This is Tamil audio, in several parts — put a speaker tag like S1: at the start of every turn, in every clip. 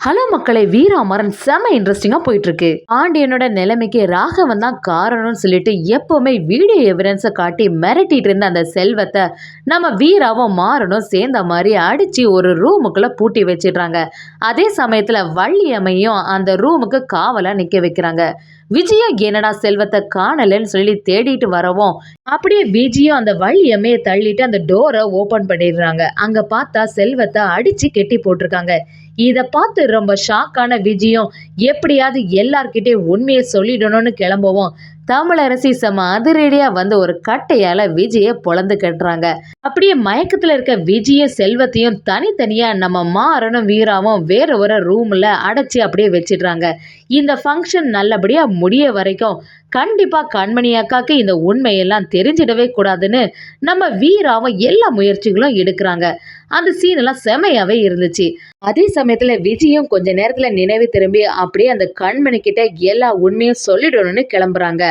S1: ஹலோ மக்களே வீராமரன் செம இன்ட்ரெஸ்டிங்காக போயிட்டு இருக்கு பாண்டியனோட நிலைமைக்கு ராகவன் தான் காரணம்னு சொல்லிட்டு எப்போவுமே வீடியோ எவிடன்ஸை காட்டி மிரட்டிட்டு இருந்த அந்த செல்வத்தை நம்ம வீராவும் மாறனும் சேர்ந்த மாதிரி அடித்து ஒரு ரூமுக்குள்ளே பூட்டி வச்சிடுறாங்க. அதே சமயத்தில் வள்ளியம்மையும் அந்த ரூமுக்கு காவலாக நிற்க வைக்கிறாங்க. விஜயம் என்னடா செல்வத்தை காணலன்னு சொல்லி தேடிட்டு வரவும் அப்படியே விஜயும் அந்த வள்ளியம்மையை தள்ளிட்டு அந்த டோரை ஓப்பன் பண்ணிடுறாங்க. அங்கே பார்த்தா செல்வத்தை அடித்து கெட்டி போட்டிருக்காங்க. இதை பார்த்து ரொம்ப ஷாக்கான விஜயம் எப்படியாவது எல்லார்கிட்டே உண்மையை சொல்லிடணும்னு கிளம்புவோம். தமிழரசி செம அதிரடியாக வந்து ஒரு கட்டையால் விஜயை பொழந்து கட்டுறாங்க. அப்படியே மயக்கத்தில் இருக்க விஜய செல்வத்தையும் தனித்தனியாக நம்ம மாறனும் வீராவும் வேற ஒரு ரூமில் அடைச்சி அப்படியே வச்சிடுறாங்க. இந்த ஃபங்க்ஷன் நல்லபடியாக முடிய வரைக்கும் கண்டிப்பாக கண்மணி அக்காக்கு இந்த உண்மையெல்லாம் தெரிஞ்சிடவே கூடாதுன்னு நம்ம வீராவும் எல்லா முயற்சிகளும் எடுக்கிறாங்க. அந்த சீன் எல்லாம் செமையாவே இருந்துச்சு. அதே சமயத்தில் விஜயும் கொஞ்ச நேரத்தில் நினைவு திரும்பி அப்படியே அந்த கண்மணி கிட்ட எல்லா உண்மையும் சொல்லிடணும்னு கிளம்புறாங்க.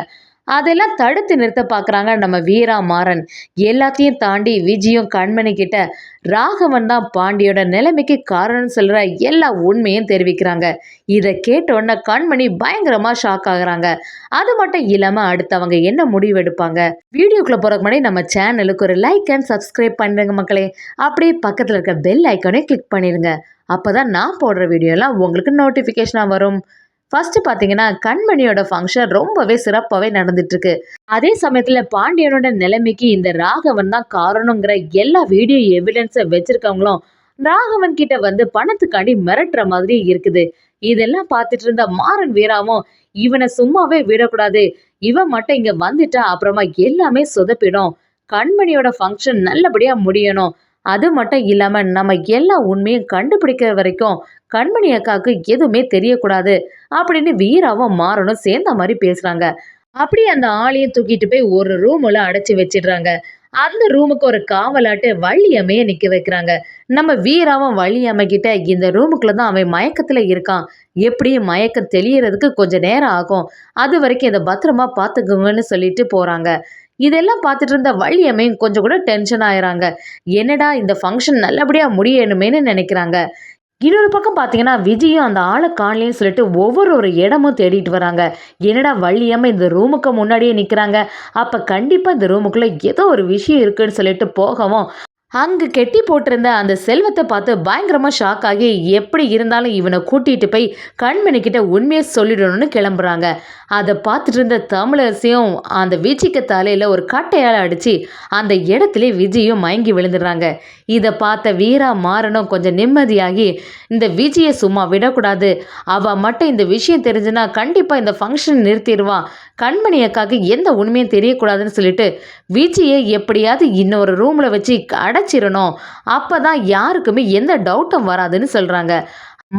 S1: அதெல்லாம் தடுத்து நிறுத்த பார்க்குறாங்க நம்ம வீரா மாறன். எல்லாத்தையும் தாண்டி விஜயும் கண்மணி கிட்ட ராகவன் தான் பாண்டியோட நிலைமைக்கு காரணம் சொல்கிற எல்லா உண்மையும் தெரிவிக்கிறாங்க. இதை கேட்டோன்னே கண்மணி பயங்கரமாக ஷாக் ஆகுறாங்க. அது மட்டும் இல்லாமல் அடுத்தவங்க என்ன முடிவு எடுப்பாங்க? வீடியோக்குள்ளே போகிறக்கு முன்னாடி நம்ம சேனலுக்கு ஒரு லைக் அண்ட் சப்ஸ்கிரைப் பண்ணுங்க மக்களே. அப்படியே பக்கத்தில் இருக்க பெல் ஐக்கானே கிளிக் பண்ணிடுங்க. அப்போ தான் நான் போடுற வீடியோலாம் உங்களுக்கு நோட்டிஃபிகேஷனாக வரும். ஃபர்ஸ்ட் பார்த்தீங்கன்னா கண்மணியோட ஃபங்க்ஷன் ரொம்பவே சிறப்பாகவே நடந்துட்டுருக்கு. அதே சமயத்தில் பாண்டியனோட நிலைமைக்கு இந்த ராகவன் தான் காரணங்கிற எல்லா வீடியோ எவிடன்ஸை வச்சுருக்கவங்களும் ராகவன் கிட்ட வந்து பணத்துக்காண்டி மிரட்டுற மாதிரி இருக்குது. இதெல்லாம் பார்த்துட்டு இருந்த மாறன் வீராவும் இவனை சும்மாவே விடக்கூடாது. இவன் மட்டும் இங்க வந்துட்டா அப்புறமா எல்லாமே சொதப்பிடும். கண்மணியோட ஃபங்க்ஷன் நல்லபடியா முடியணும். அது மட்டும் இல்லாமல் நம்ம எல்லா உண்மையும் கண்டுபிடிக்கிற வரைக்கும் கண்மணி அக்காவுக்கு எதுவுமே தெரியக்கூடாது அப்படின்னு வீராவும் மாறனும் சேர்ந்த மாதிரி பேசுகிறாங்க அப்படியே அந்த ஆளையும் தூக்கிட்டு போய் ஒரு ரூமில் அடைச்சி வச்சிடுறாங்க. அந்த ரூமுக்கு ஒரு காவலாட்டு வள்ளியம்மைய நிக்க வைக்கிறாங்க. நம்ம வீராவும் வள்ளியம்மைகிட்ட இந்த ரூமுக்குள்ள தான் அவன் மயக்கத்துல இருக்கான். எப்படியும் மயக்கம் தெளியறதுக்கு கொஞ்சம் நேரம் ஆகும். அது வரைக்கும் இதை பத்திரமா பார்த்துக்குங்கன்னு சொல்லிட்டு போறாங்க. இதெல்லாம் பார்த்துட்டு இருந்த வள்ளியம்மையும் கொஞ்சம் கூட டென்ஷன் ஆயிறாங்க. என்னடா இந்த ஃபங்க்ஷன் நல்லபடியாக முடியணுமேனு நினைக்கிறாங்க. இன்னொரு பக்கம் பார்த்தீங்கன்னா விஜயும் அந்த ஆளை காணலேன்னு சொல்லிட்டு ஒவ்வொரு ஒரு இடமும் தேடிட்டு வராங்க. என்னடா வள்ளியம்மா இந்த ரூமுக்கு முன்னாடியே நிற்கிறாங்க அப்போ கண்டிப்பாக இந்த ரூமுக்குள்ளே ஏதோ ஒரு விஷயம் இருக்குன்னு சொல்லிட்டு போகவும் அங்கு கெட்டி போட்டிருந்த அந்த செல்வத்தை பார்த்து பயங்கரமாக ஷாக் ஆகி எப்படி இருந்தாலும் இவனை கூட்டிகிட்டு போய் கண்மணிக்கிட்ட உண்மையை சொல்லிடணும்னு கிளம்புறாங்க. அதை பார்த்துட்டு இருந்த தமிழரசியும் அந்த விஜய்க்கு தலையில் ஒரு கட்டையால் அடித்து அந்த இடத்துல விஜயும் மயங்கி விழுந்துடுறாங்க. இதை பார்த்த வீரா மாறனும் கொஞ்சம் நிம்மதியாகி இந்த விஜயை சும்மா விடக்கூடாது. அவள் மட்டும் இந்த விஷயம் தெரிஞ்சுன்னா கண்டிப்பாக இந்த ஃபங்க்ஷன் நிறுத்திடுவான். கண்மணி அக்காவுக்கு எந்த உண்மையும் தெரியக்கூடாதுன்னு சொல்லிட்டு விஜயை எப்படியாவது இன்னொரு ரூமில் வச்சு அடைச்சிடணும். அப்போ தான் யாருக்குமே எந்த டவுட்டும் வராதுன்னு சொல்கிறாங்க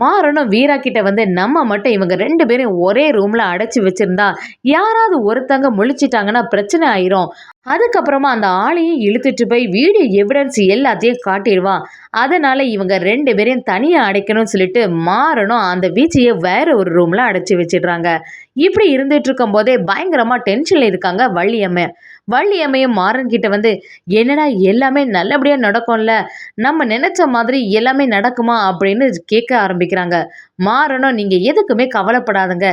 S1: மாறனும் வீரா கிட்ட வந்து நம்ம மட்டும் இவங்க ரெண்டு பேரும் ஒரே ரூம்ல அடைச்சி வச்சிருந்தா யாராவது ஒருத்தங்க முழிச்சிட்டாங்கன்னா பிரச்சனை ஆயிரும். அதுக்கப்புறமா அந்த ஆளையும் இழுத்துட்டு போய் வீடியோ எவிடன்ஸ் எல்லாத்தையும் காட்டிடுவான் அதனால் இவங்க ரெண்டு பேரையும் தனியாக அடைக்கணும்னு சொல்லிட்டு மாறணும். அந்த வீச்சையை வேற ஒரு ரூம்ல அடைச்சி வச்சிடுறாங்க. இப்படி இருந்துட்டு இருக்கும் போதே பயங்கரமாக டென்ஷனில் இருக்காங்க வள்ளியம்மை வள்ளியம்மையும் மாறன் கிட்ட வந்து என்னடா எல்லாமே நல்லபடியாக நடக்கும்ல? நம்ம நினச்ச மாதிரி எல்லாமே நடக்குமா? அப்படின்னு கேட்க ஆரம்பிக்கிறாங்க. மாறணும் நீங்கள் எதுக்குமே கவலைப்படாதுங்க.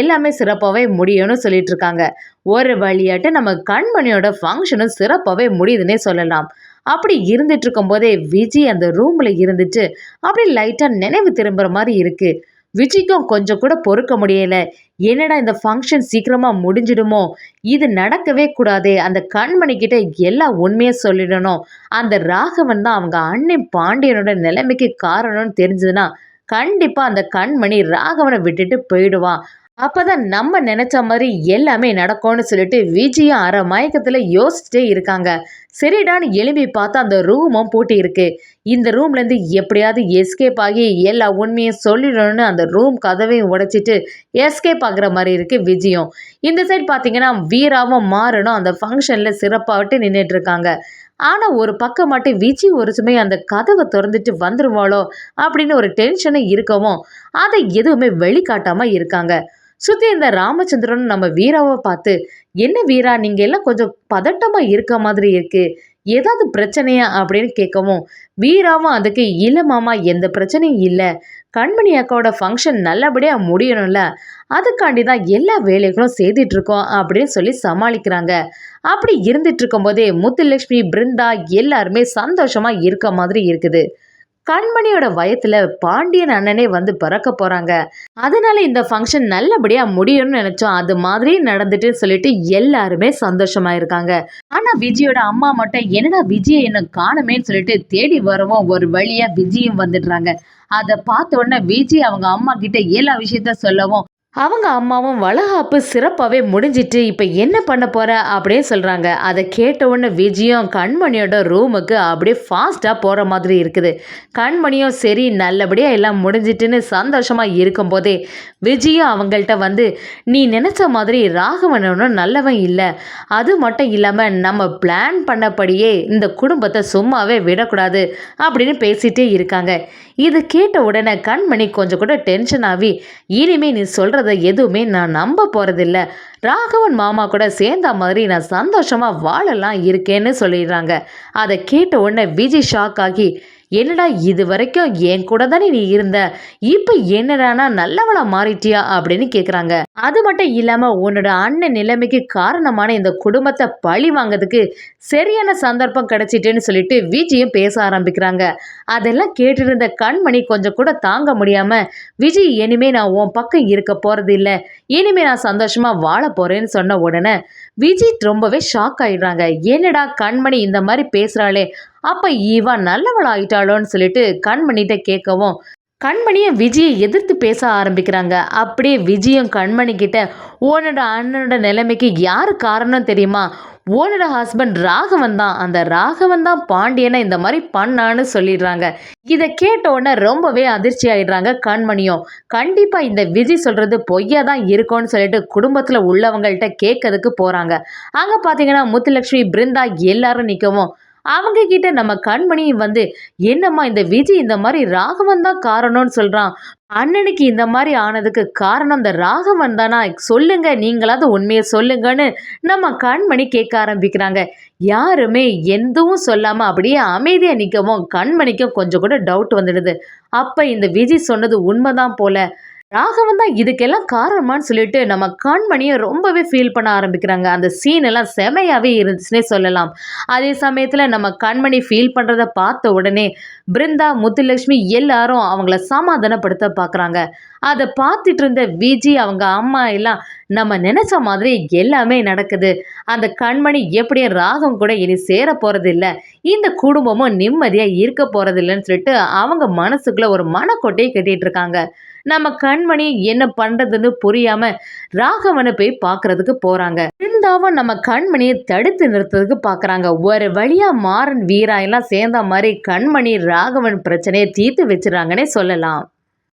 S1: எல்லாமே சிறப்பாகவே முடியும்னு சொல்லிட்டு இருக்காங்க. ஒரு வழியாட்டு நம்ம கண்மணியோட ஃபங்க்ஷனும் சிறப்பாகவே முடியுதுன்னே சொல்லலாம். அப்படி இருந்துட்டு இருக்கும்போதே விஜய் அந்த ரூமில் இருந்துட்டு அப்படி லைட்டாக நினைவு திரும்புகிற மாதிரி இருக்குது விஜய்க்கும் கொஞ்சம் கூட பொறுக்க முடியலை. என்னடா இந்த ஃபங்க்ஷன் சீக்கிரமாக முடிஞ்சிடுமோ? இது நடக்கவே கூடாதே. அந்த கண்மணிக்கிட்ட எல்லா உண்மையை சொல்லிடணும். அந்த ராகவன் தான் அவங்க அண்ணன் பாண்டியனோட நிலைமைக்கு காரணம்னு தெரிஞ்சதுன்னா கண்டிப்பாக அந்த கண்மணி ராகவனை விட்டுட்டு போயிடுவான். அப்பதான் நம்ம நினைச்ச மாதிரி எல்லாமே நடக்கும்னு சொல்லிட்டு விஜயும் அரை மயக்கத்தில் யோசிச்சுட்டே இருக்காங்க. சரிடான்னு எழுப்பி பார்த்தா அந்த ரூமும் பூட்டி இருக்கு. இந்த ரூம்லேருந்து எப்படியாவது எஸ்கேப் ஆகி எல்லா உண்மையும் சொல்லிடணும்னு அந்த ரூம் கதவையும் உடைச்சிட்டு எஸ்கேப் ஆகுற மாதிரி இருக்கு விஜயம். இந்த சைட் பார்த்தீங்கன்னா வீராவும் மாறணும் அந்த ஃபங்க்ஷனில் சிறப்பாகட்டு நின்றுட்டு இருக்காங்க. ஆனால் ஒரு பக்கம் மட்டும் விஜி ஒரு சுமை அந்த கதவை திறந்துட்டு வந்துருவாளோ அப்படின்னு ஒரு டென்ஷனை இருக்கவும் அதை எதுவுமே வெளிக்காட்டாமல் இருக்காங்க. சுற்றி இந்த ராமச்சந்திரன் நம்ம வீராவை பார்த்து என்ன வீரா நீங்கள் எல்லாம் கொஞ்சம் பதட்டமாக இருக்க மாதிரி இருக்கு. ஏதாவது பிரச்சனையா? அப்படின்னு கேட்கவும் வீராவும் அதுக்கு இல்லை மாமா எந்த பிரச்சனையும் இல்லை. கண்மணி அக்காவோட ஃபங்க்ஷன் நல்லபடியாக முடியணும்ல. அதுக்காண்டி தான் எல்லா வேலைகளும் செய்துட்ருக்கோம் அப்படின்னு சொல்லி சமாளிக்கிறாங்க. அப்படி இருந்துட்டு இருக்கும்போதே முத்துலட்சுமி பிருந்தா எல்லாருமே சந்தோஷமா இருக்க மாதிரி இருக்குது. கண்மணியோட வயத்துல பாண்டியன் அண்ணனே வந்து பிறக்க போறாங்க. அதனால இந்த ஃபங்க்ஷன் நல்லபடியா முடியும்னு நினைச்சோம். அது மாதிரி நடந்துட்டு சொல்லிட்டு எல்லாருமே சந்தோஷமா இருக்காங்க. ஆனா விஜயோட அம்மா மட்டும் என்னடா விஜயை என்ன காணுமேன்னு சொல்லிட்டு தேடி வரவும் ஒரு வழியா விஜயும் வந்துடுறாங்க. அதை பார்த்த உடனே விஜய் அவங்க அம்மா கிட்ட எல்லா விஷயத்த சொல்லவும் அவங்க அம்மாவும் வளகாப்பு சிறப்பாகவே முடிஞ்சிட்டு இப்போ என்ன பண்ண போகிற அப்படின்னு சொல்கிறாங்க அதை கேட்டவுடனே விஜயும் கண்மணியோட ரூமுக்கு அப்படியே ஃபாஸ்ட்டாக போகிற மாதிரி இருக்குது. கண்மணியும் சரி நல்லபடியாக எல்லாம் முடிஞ்சிட்டுன்னு சந்தோஷமாக இருக்கும்போதே விஜயும் அவங்கள்ட்ட வந்து நீ நினச்ச மாதிரி ராகவனும் நல்லவன் இல்லை. அது மட்டும் இல்லாமல் நம்ம பிளான் பண்ணபடியே இந்த குடும்பத்தை சும்மாவே விடக்கூடாது அப்படின்னு பேசிகிட்டே இருக்காங்க. இது கேட்ட உடனே கண்மணி கொஞ்சம் கூட டென்ஷன் ஆகி இனிமேல் நீ சொல்கிறது எதுவுமே நான் நம்ப போகிறதில்ல ராகவன் மாமா கூட சேர்ந்த மாதிரி நான் சந்தோஷமாக வாழலாம் இருக்கேன்னு சொல்லிடுறாங்க. அதை கேட்ட உடனே விஜய் ஷாக் ஆகி என்னடா இது வரைக்கும் என் கூட தானே நீ இருந்த? இப்போ என்னடானா நல்லவளா மாறிட்டியா? அப்படின்னு கேட்குறாங்க அது மட்டும் இல்லாமல் உன்னோட அண்ணன் நிலைமைக்கு காரணமான இந்த குடும்பத்தை பழி வாங்கிறதுக்கு சரியான சந்தர்ப்பம் கிடைச்சிட்டேன்னு சொல்லிட்டு விஜயும் பேச ஆரம்பிக்கிறாங்க. அதெல்லாம் கேட்டிருந்த கண்மணி கொஞ்சம் கூட தாங்க முடியாம விஜய் இனிமே நான் உன் பக்கம் இருக்க போறது இல்லை இனிமே நான் சந்தோஷமா வாழ போறேன்னு சொன்ன உடனே விஜய் ரொம்பவே ஷாக் ஆயிடுறாங்க. என்னடா கண்மணி இந்த மாதிரி பேசுறாளே? அப்ப இவ நல்லவள் ஆயிட்டாளோன்னு சொல்லிட்டு கண்மணிகிட்ட கேட்கவும் கண்மணியும் விஜயை எதிர்த்து பேச ஆரம்பிக்கிறாங்க. அப்படியே விஜயும் கண்மணி கிட்ட உன்னோட அண்ணனோட நிலைமைக்கு யார் காரணம் தெரியுமா? உன்னோட ஹஸ்பண்ட் ராகவன் தான். அந்த ராகவன் தான் பாண்டியனை இந்த மாதிரி பண்ணான்னு சொல்லிடுறாங்க. இதை கேட்ட உடனே ரொம்பவே அதிர்ச்சி ஆயிடுறாங்க கண்மணியும். கண்டிப்பாக இந்த விஜய் சொல்கிறது பொய்யா தான் இருக்கும்னு சொல்லிட்டு குடும்பத்தில் உள்ளவங்கள்ட்ட கேட்கறதுக்கு போகிறாங்க அங்கே பார்த்தீங்கன்னா முத்துலட்சுமி பிருந்தா எல்லாரும் நிற்கவும் அவங்க கிட்ட நம்ம கண்மணி வந்து என்னம்மா இந்த விஜய் இந்த மாதிரி ராகவன் தான் காரணம்னு சொல்கிறான் அண்ணனுக்கு இந்த மாதிரி ஆனதுக்கு காரணம் இந்த ராகவன் தானா? சொல்லுங்க நீங்களாவது உண்மையை சொல்லுங்கன்னு நம்ம கண்மணி கேட்க ஆரம்பிக்கிறாங்க. யாருமே எதுவும் சொல்லாம அப்படியே அமைதியா நிற்கவும் கண்மணிக்கும் கொஞ்சம் கூட டவுட் வந்துடுது. அப்ப இந்த விஜய் சொன்னது உண்மைதான் போல. ராகவன் தான் இதுக்கெல்லாம் காரணமான்னு சொல்லிட்டு நம்ம கண்மணியை ரொம்பவே ஃபீல் பண்ண ஆரம்பிக்கிறாங்க. அந்த சீன் எல்லாம் செமையாகவே இருந்துச்சுன்னே சொல்லலாம். அதே சமயத்தில் நம்ம கண்மணி ஃபீல் பண்ணுறத பார்த்த உடனே பிருந்தா முத்துலட்சுமி எல்லாரும் அவங்கள சமாதானப்படுத்த பார்க்குறாங்க. அதை பார்த்துட்டு இருந்த விஜி அவங்க அம்மா எல்லாம் நம்ம நினச்ச மாதிரி எல்லாமே நடக்குது. அந்த கண்மணி எப்படியும் ராகம் கூட இனி சேர போகிறதில்ல இந்த குடும்பமும் நிம்மதியாக இருக்க போகிறதில்லன்னு சொல்லிட்டு அவங்க மனசுக்குள்ளே ஒரு மனக்கொட்டையை கட்டிகிட்டு இருக்காங்க நம்ம கண்மணி என்ன பண்றதுன்னு புரியாம ராகவனை போய் பார்க்குறதுக்கு போறாங்க. இருந்தாவும் நம்ம கண்மணியை தடுத்து நிறுத்துறதுக்கு பார்க்குறாங்க. ஒரு வழியா மாறன் வீரா எல்லாம் சேர்ந்த மாதிரி கண்மணி ராகவன் பிரச்சனையை தீர்த்து வச்சிடறாங்கன்னே சொல்லலாம்.